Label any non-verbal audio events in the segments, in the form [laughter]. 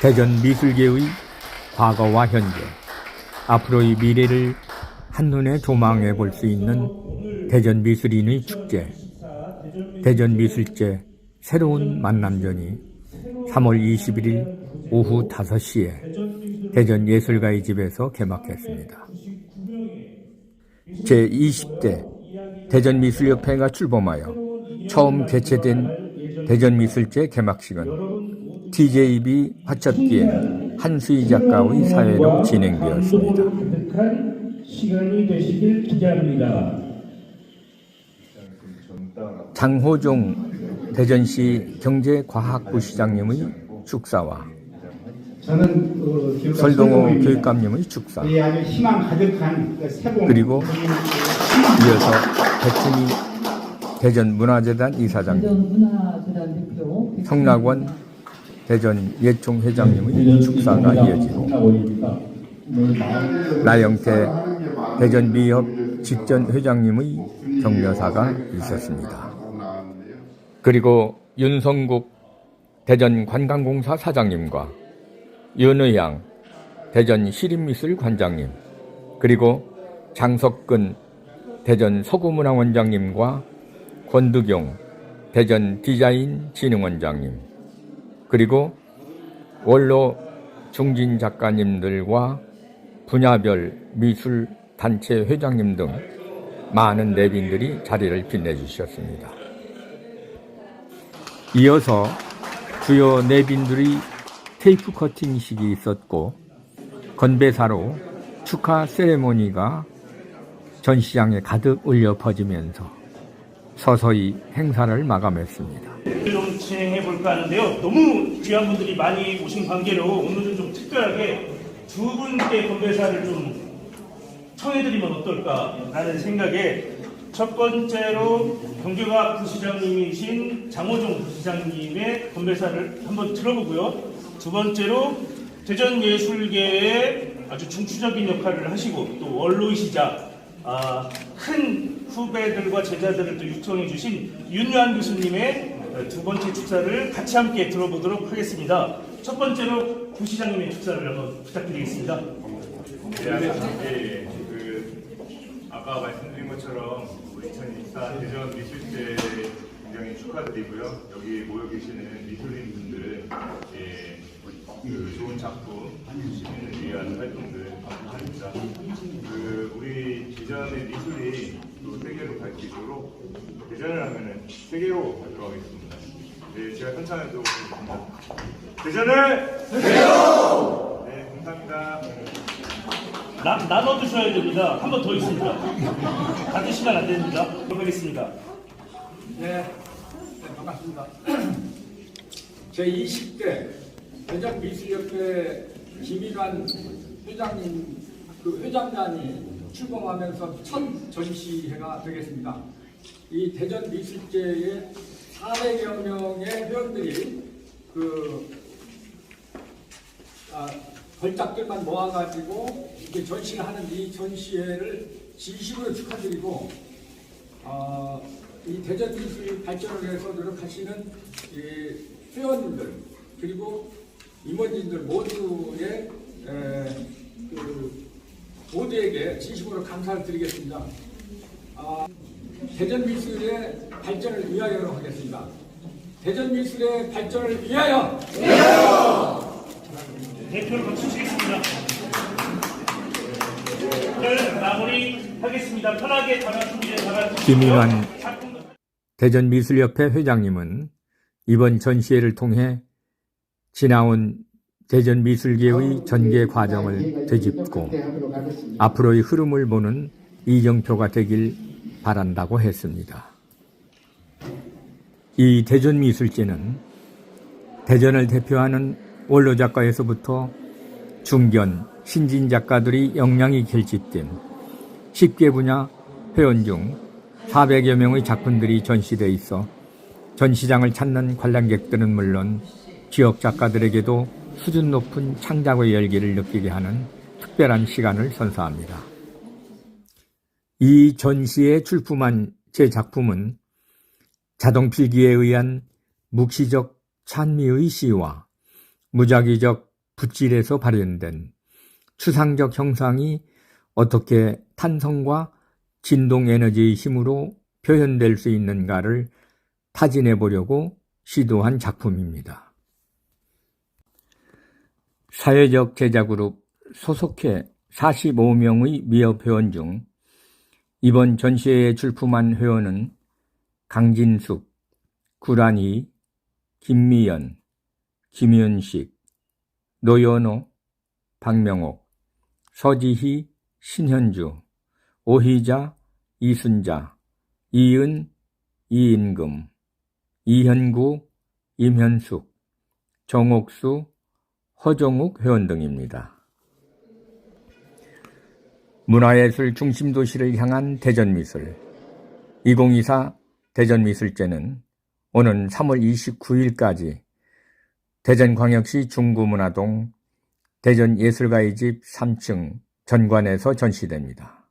대전 미술계의 과거와 현재, 앞으로의 미래를 한눈에 조망해 볼 수 있는 대전 미술인의 축제, 대전 미술제 새로운 만남전이 3월 21일 오후 5시에 대전 예술가의 집에서 개막했습니다. 제20대 대전미술협회가 출범하여 처음 개최된 대전미술제 개막식은 TJB 화첩기엔 한수희 작가의 사회로 진행되었습니다. 시간이 되시길 기대합니다. 장호종 대전시 경제과학부 시장님의 축사와 저는 그 설동호. 교육감님의 축사 이 아주 희망 가득한 그 그리고 이어서 백준희 대전 문화재단 이사장님 대전문화재단 대표 성낙원 대전 예총 회장님의 축사가 이어지고 나영태 대전 미협 직전 회장님의 격려사가 있었습니다. 그리고 윤성국 대전 관광공사 사장님과 윤의양 대전 시립미술 관장님 그리고 장석근 대전 서구문화원장님과 권두경 대전 디자인 진흥원장님 그리고 원로 중진 작가님들과 분야별 미술 단체 회장님 등 많은 내빈들이 자리를 빛내주셨습니다. 이어서 주요 내빈들의 테이프 커팅식이 있었고 건배사로 축하 세레모니가 전시장에 가득 울려 퍼지면서 서서히 행사를 마감했습니다. 좀 진행해 볼까 하는데요. 너무 귀한 분들이 많이 오신 관계로 오늘은 좀 특별하게 두 분께 건배사를 좀 청해드리면 어떨까라는 생각에 첫 번째로 경제가 부시장님이신 장호종 부시장님의 건배사를 한번 들어보고요. 두 번째로 대전예술계의 아주 중추적인 역할을 하시고 또 원로이시자 아, 큰 후배들과 제자들을 또 육성해 주신 윤요한 교수님의 두 번째 축사를 같이 함께 들어보도록 하겠습니다. 첫 번째로 부시장님의 축사를 한번 부탁드리겠습니다. 네, 예. 그 아까 말씀드린 것처럼 2024 대전 미술제 굉장히 축하드리고요. 여기 모여 계시는 미술인 분들, 예, 그 좋은 작품 시민을 위한 활동들 감사합니다. 그 우리 대전의 미술이 또 세계로 갈 수 있도록 대전을 하면은 세계로 가도록 하겠습니다. 네, 제가 선창해도 겠습니다 대전을 세계로! 네, 감사합니다. 나, 나눠 드셔야 됩니다. 한 번 더 있습니다. 다 드시면 안 됩니다. 하겠습니다. 네, 네, 반갑습니다. [clears throat] 제 20대 대전 미술협회 김희관 회장님, 그 회장단이 출범하면서 첫 전시회가 되겠습니다. 이 대전 미술제에 400여 명의 회원들이 그 아, 걸작들만 모아가지고 이렇게 전시를 하는 이 전시회를 진심으로 축하드리고 어, 이 대전 미술 발전을 위해서 노력하시는 이 회원님들 그리고 임원진들 모두의 에, 그 모두에게 진심으로 감사를 드리겠습니다. 아, 대전 미술의 발전을 위하여로 하겠습니다. 대전 미술의 발전을 위하여 대표를 거치시겠습니다. 오늘 마무리하겠습니다. 편하게 김인환 대전미술협회 회장님은 이번 전시회를 통해 지나온 대전미술계의 전개 과정을 되짚고 앞으로의 흐름을 보는 이정표가 되길 바란다고 했습니다. 이 대전미술제는 대전을 대표하는 원로 작가에서부터 중견, 신진 작가들이 역량이 결집된 10개 분야 회원 중 400여 명의 작품들이 전시돼 있어 전시장을 찾는 관람객들은 물론 지역 작가들에게도 수준 높은 창작의 열기를 느끼게 하는 특별한 시간을 선사합니다. 이 전시에 출품한 제 작품은 자동필기에 의한 묵시적 찬미의 시와 무작위적 붓질에서 발현된 추상적 형상이 어떻게 탄성과 진동 에너지의 힘으로 표현될 수 있는가를 타진해 보려고 시도한 작품입니다. 사회적 제자그룹 소속회 45명의 미협 회원 중 이번 전시회에 출품한 회원은 강진숙, 구란이, 김미연, 김윤식, 노연호, 박명옥, 서지희, 신현주, 오희자, 이순자, 이은, 이인금, 이현구, 임현숙, 정옥수, 허정욱 회원 등입니다. 문화예술 중심도시를 향한 대전미술 2024 대전미술제는 오는 3월 29일까지 대전광역시 중구문화동 대전예술가의 집 3층 전관에서 전시됩니다.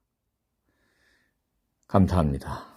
감사합니다.